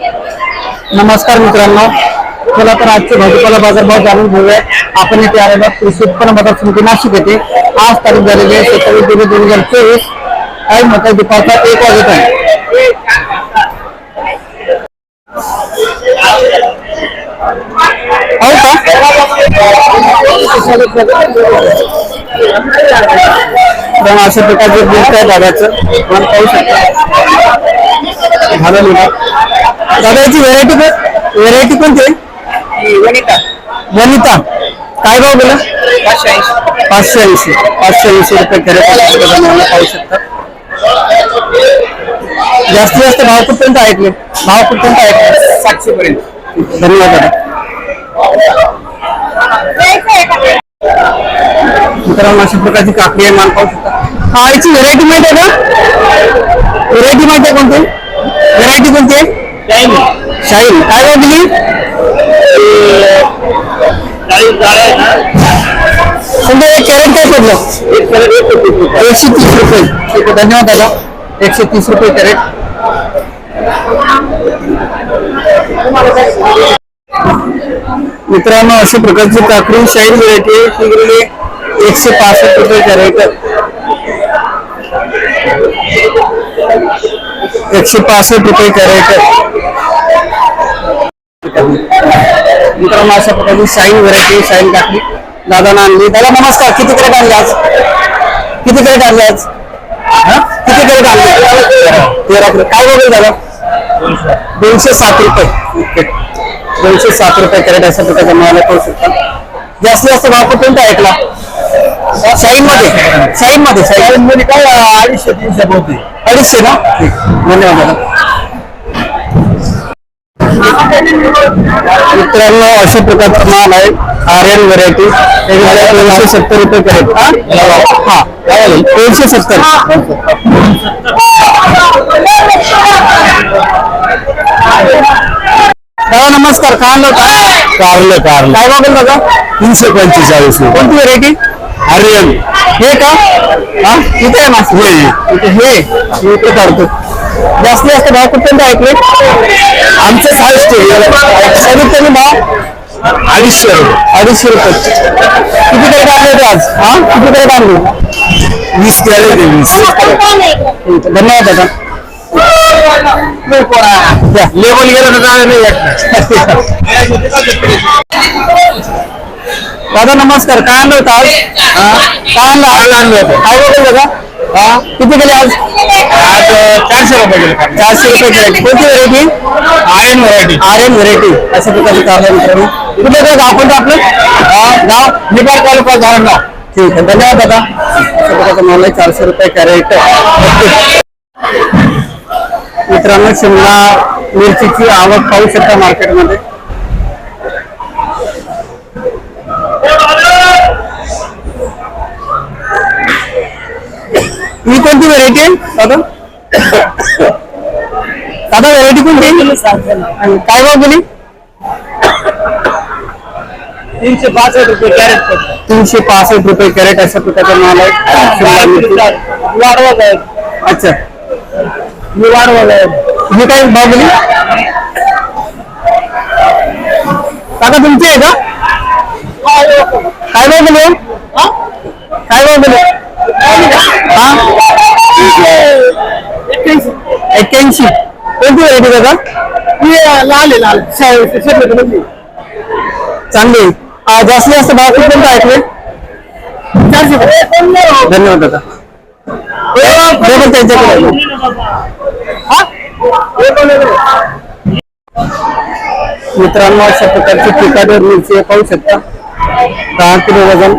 नमस्कार मित्रांनो. चला तर आजचे भाजीपाला बाजारभाव जाणून घेऊया. आपण इथे आलेलो कृषी उत्पन्न बाजार समिती नाशिक येथे. आज तारीख झालेली आहे सत्तावीस जुलै दोन हजार चोवीस. टाईम होता दुपारचा एक वाजत आहे हो का? अशा प्रकारचे बिल आहे दादाचं आपण पाहू शकता. झालं दादा याची व्हेरायटी व्हेरायटी कोणती? आहे वनिता. वनिता. काय भाव गेला पाचशे ऐंशी. पाचशे ऐंशी. पाचशे ऐंशी रुपये कॅरेट पाहू शकता. जास्तीत जास्त भाव कुठपर्यंत ऐकले भाव कुठपर्यंत ऐकले सातशे पर्यंत धन्यवाद दादा. मित्रांनो अशा प्रकारची काकडी आहे माल पाहू शकता. हा याची व्हेरायटी माहिती आहे का? व्हेरायटी माहिती आहे कोणती? व्हेरायटी कोणती आहे? शाहीन काय भाव दिली समजा एक कॅरेट काय पडलं एकशे तीस रुपये. ठीक आहे धन्यवाद दादा. एकशे तीस रुपये कॅरेट मित्रांनो अशा प्रकारची काकडी शाईन व्हरायटी आहे ती गेलेली एकशे पासष्ट रुपये कॅरेट एकशे पासष्ट रुपये कॅरेट मित्रांनो अशा प्रकारची शाईन व्हरायटी शाईन काकडी दादानं आणली. दादा नमस्कार. किती कॅरेट आणले आज? किती कॅरेट आणले आज? हा? किती कॅरेट आणले तेरा किलो काय बघेल दादा? दोनशे सात रुपये. दोनशे सात रुपये कॅरेट अशा प्रकारचा आहे, पाहू शकता. जास्तीत जास्त भाव कोणता ऐकला शाईन मध्ये. शाईन मध्ये शाईन मध्ये काय? अडीचशे तीनशे बहुते अडीचशे ना? ठीक धन्यवाद दादा. मित्रांनो अशा प्रकारचा माल आहे. आर्यन व्हरायटी दोनशे सत्तर रुपये कॅरेट. हा? हा. दोनशे सत्तर. दादा नमस्कार. काय आणलं होतं? कारलं कारलं. काय बघेल दादा तीनशे पंचेचाळीस कोणती व्हरायटी आर्यन. हे का? हा? इथे आहे ना? हे इथे हे? हे इथे काढतो. जास्तीत जास्त भाव कुठपर्यंत ऐकले आमचे हायस्ट कमीत कमी भाव अडीचशे रुपये. अडीचशे रुपये. किती कॅरेट आणले होते आज? हा? किती कॅरेट आणले वीस कॅरेट वीस ठीक आहे. धन्यवाद दादा. लेबल गेलं तर नाही दादा नमस्कार. काय आणलं होतं आज? काय आणलं? आणलं होतं. काय बघेल दादा? हा? किती केले आज? आज चारशे रुपये केले चारशे रुपये केले कोणती variety Aryan variety Aryan variety अशा प्रकारचे कार आहे मित्रांनो. कुठे काय गाव कोणतं आपलं? हा, गाव? निबार तालुका गाव ठीक आहे. धन्यवाद दादा. अशा प्रकारचा माल आहे. चारशे रुपये कॅरेट. मित्रांनो शिमला मिरचीची आवक पाहू शकता मार्केटमध्ये ही कोणती व्हरायटी आहे दादा? दादा व्हरायटी कोणती? आणि काय भाव गेली? तीनशे पासष्ट रुपये कॅरेट तीनशे पासष्ट रुपये कॅरेट अशा प्रकारचा माल आहे. वाढवत अच्छा. मी वाढवत आहे. ही काय भाव गेली? काका तुमची आहे का? काय भाव गेले? काय भाव गेले? हा एक्क्याऐंशी कोणती व्हरायटी दादा? लाल आहे लाल. चांगली. जास्तीत जास्त भाव कुठपर्यंत ऐकले धन्यवाद दादा. त्यांच्याकडे. मित्रांनो अशा प्रकारची पिकाडोर मिरची पाहू शकता दहा किलो वजन.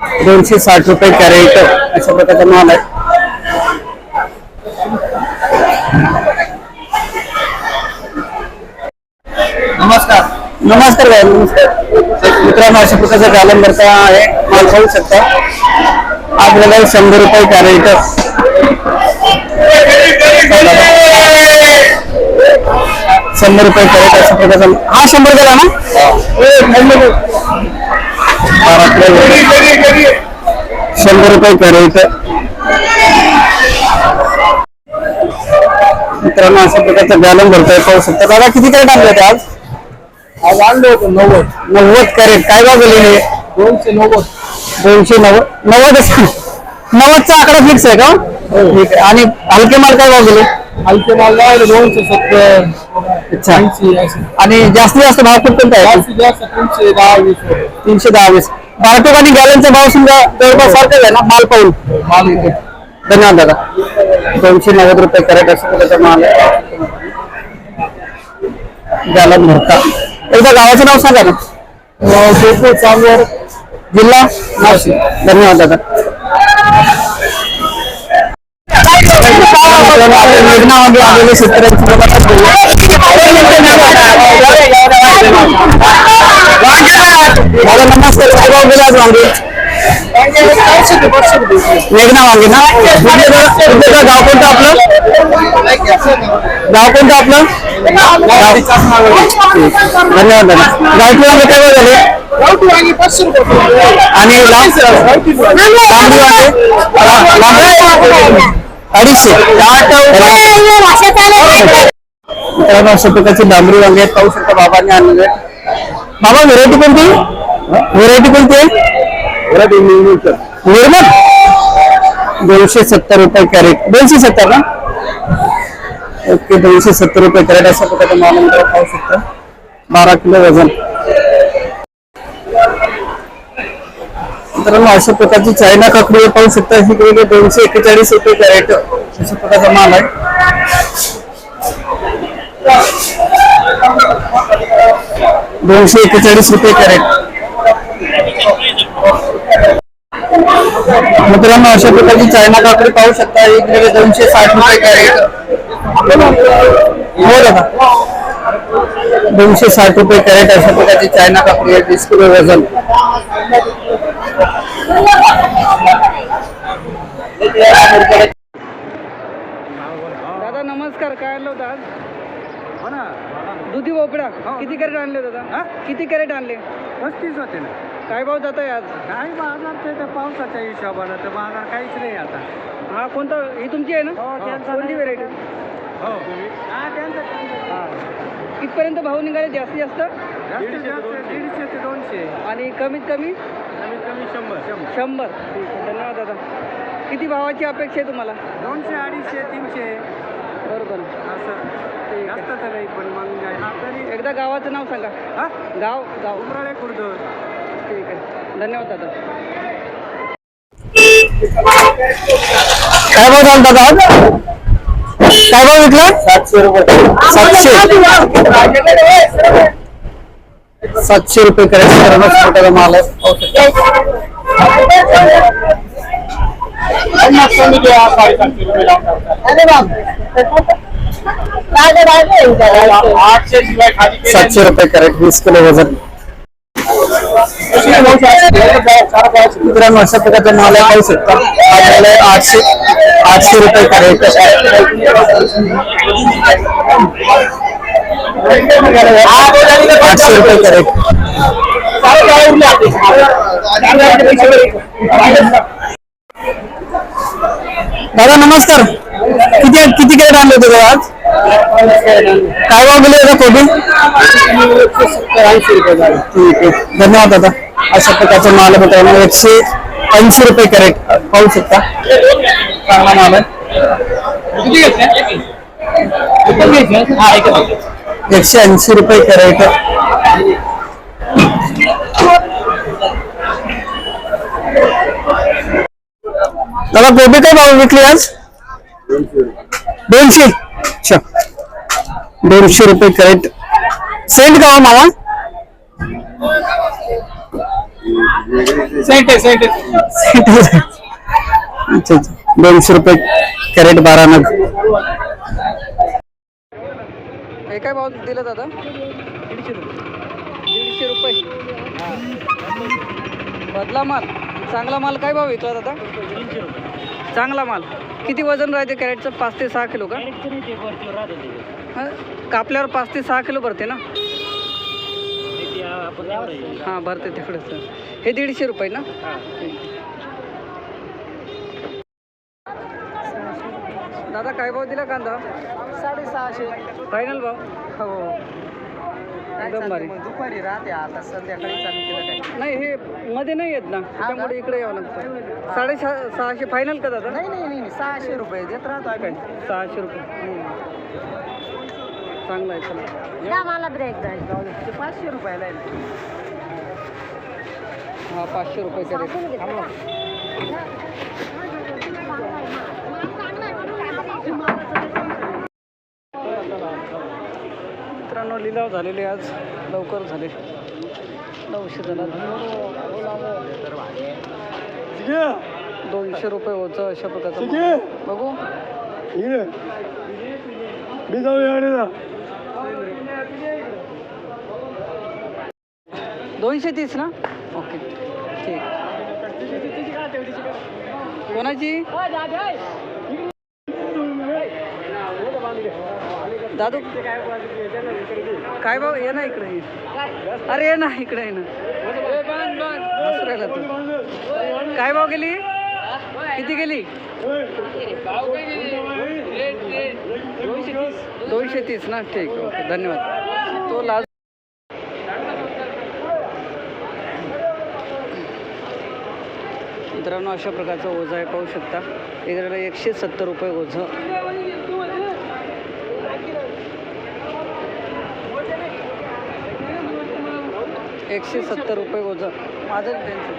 दोनशे साठ रुपये कॅरेट अशा प्रकारचा माल आहे. नमस्कार. नमस्कार भाई नमस्कार. मित्रांनो अशा प्रकारचा गालंबरचा आहे. माल पाहू शकता. आपल्याला शंभर रुपये कॅरेट. शंभर रुपये कॅरेट अशा प्रकारचा हा शंभर गेला ना? शंभर रुपये कॅरेट. मित्रांनो अशा प्रकारचं गॅलन भरतोय पाहू शकता दादा किती कॅरेट आणले होते आज? आज आणलं होतं नव्वद. नव्वद कॅरेट. काय हे? दोनशे नव्वद. दोनशे नव्वद. नव्वद नव्वदचा आकडा फिक्स आहे का? ठीक आहे. आणि हलके माल काय गेले? हलके माल लावले दोनशे सत्तर. अच्छा. ऐंशी आणि जास्तीत जास्त भाव कोणता आहे? जास्तीत जास्त तीनशे दहा वीस. तीनशे दहा वीस. बारटोक आणि गॅलनचा भाव समजा जवळपास सारखाच आहे ना? माल पाहून. माल. धन्यवाद दादा. दोनशे नव्वद रुपये कॅरेट असं प्रकारचा माल आहे. गॅलन भरता एकदा गावाचं नाव सांगा ना. अं, शेपूर चांदवड. जिल्हा? नाशिक. धन्यवाद दादा. आपल्या मेघनामध्ये आलेले शेतकऱ्यांची मुलाखत दादा नमस्कार. वांगे. मेघना वांगे ना? कुठलं गाव- गाव कोणतं आपलं? गाव कोणतं आपलं? धन्यवाद दादा. गावठी वांगे काय भाव झाले? आणि लांब लांबडी वांगे? लांब- अडीचशे. अशा प्रकारची डांबरी वांगे आहेत पाहू शकता बाबांनी आहेत. बाबा व्हेरायटी कोणती? व्हेरायटी कोणती आहे? निर्मल? दोनशे सत्तर रुपये कॅरेट. दोनशे सत्तर ना? ओके दोनशे सत्तर रुपये कॅरेट. अशा प्रकारचा माल पाहू शकता. बारा किलो वजन. मित्रांनो अशा प्रकारची चायना काकडी पाहू शकता ही गेले दोनशे एक्केचाळीस रुपये कॅरेट अशा प्रकारचा माल आहे. दोनशे एक्केचाळीस रुपये कॅरेट. मित्रांनो अशा प्रकारची चायना काकडी पाहू शकता. एक गेले दोनशे साठ रुपये कॅरेट. हो दादा. दोनशे साठ रुपये कॅरेट अशा प्रकारची चायना काकडी आहे वीस किलो वजन. दादा नमस्कार. काय आणलं होतं आज? हो ना. दुधी भोपळा. किती कॅरेट आणले दादा? किती कॅरेट आणले? पस्तीस होते ना. काय भाव जात आहे आज? काही बाजार ते त्या पावसाच्या हिशोबानं तर बाजार काहीच नाही आता. हा कोणता? ही तुमची आहे ना? त्यांचा कोणती. व्हेरायटी हो. हा त्यांचं. कितपर्यंत भाव निघाले जास्तीत जास्त? जास्तीत जास्त दीडशे ते दोनशे. आणि कमीत कमी? कमीत कमी शंभर. शंभर. शंभर. ठीक आहे धन्यवाद दादा. किती भावाची अपेक्षा आहे तुम्हाला? दोनशे अडीचशे तीनशे. बरोबर. असं. ठीक जास्त आहे तर नाही पण मग हा तरी एकदा गावाचं नाव सांगा. हा? गाव गाव. उमराळे खुर्द. ठीक आहे. धन्यवाद दादा. काय भाव झाला दादा आज? काय भाव विकला? सातशे. रुपये सातशे. सातशे रुपये कॅरेट मित्रांनो छोटा माल. आहे. सातशे रुपये कॅरेट वीस किलो वज़न. मित्रांनो अशा प्रकारचा माल आहे पाहू शकता. आपल्याला आठशे आठशे रुपये कॅरेट आठशे रुपये दादा नमस्कार. किती किती कॅरेट आणले होते आज? काय भाव गेले होते कोबी? ठीक आहे. धन्यवाद दादा. अशा प्रकारचा माल आहे मित्रांनो. एकशे ऐंशी रुपये कॅरेट. पाहू शकता. चांगला माल आहे. एकशे ऐंशी रुपये कॅरेट. दादा कोबी काय भाव विकली आज? दोनशे. अच्छा. दोनशे रुपये कॅरेट. सेंट का हो मामा? सेंट आहे सेंट अच्छा अच्छा. दोनशे रुपये कॅरेट बारा नग. हे काय भाव दिलं दादा? दीडशे रुपये. दीडशे रुपये. बदला माल. चांगला माल काय भाव विकला दादा? चांगला माल. किती वजन राहते कॅरेटचं? पाच ते सहा किलो का? हं? कापल्यावर पाच ते सहा किलो भरते ना? हां भरते तिकडेच. हे दीडशे रुपये ना? काय भाव दिला कांदा? साडेसहाशे. फायनल भाव? हो. एकदम भारी. दुपारी राहते आता संध्याकाळी चालू केलं काय? नाही हे मध्ये नाही येत ना. त्यामुळे इकडे यावं लागतं. साडे सहाशे फायनल का दादा? नाही नाही नाही सहाशे रुपये देत राहतो आम्ही. सहाशे रुपये. चांगलं आहे चला. मला ब्रेक जायचं पाचशे रुपयाला. हा पाचशे रुपये करेल मित्रांनो लिलाव झालेले आज लवकर झाले. नऊशे जणांना. दोनशे रुपये होतं अशा प्रकारचं. बघू. दोनशे तीस ना? ओके. ठीक. कोणाची? दादू? काय भाऊ? ये ना इकडे. ये. अरे ये ना इकडे ये ना. तू. काय भाव गेली? किती गेली? दोनशे तीस ना? ठीक ओके धन्यवाद. तो लाज मित्रांनो अशा प्रकारचं ओझं आहे पाहू शकता. इकडे एकशे सत्तर रुपये ओझं. एकशे सत्तर रुपये ओझं माझं त्यांचं.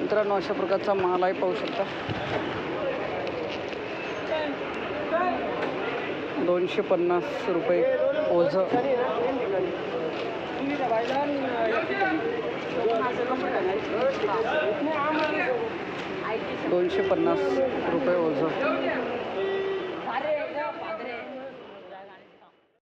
मित्रांनो अशा प्रकारचा माल आहे पाहू शकता. दोनशे पन्नास रुपये ओझं. दोनशे पन्नास रुपये ओझं.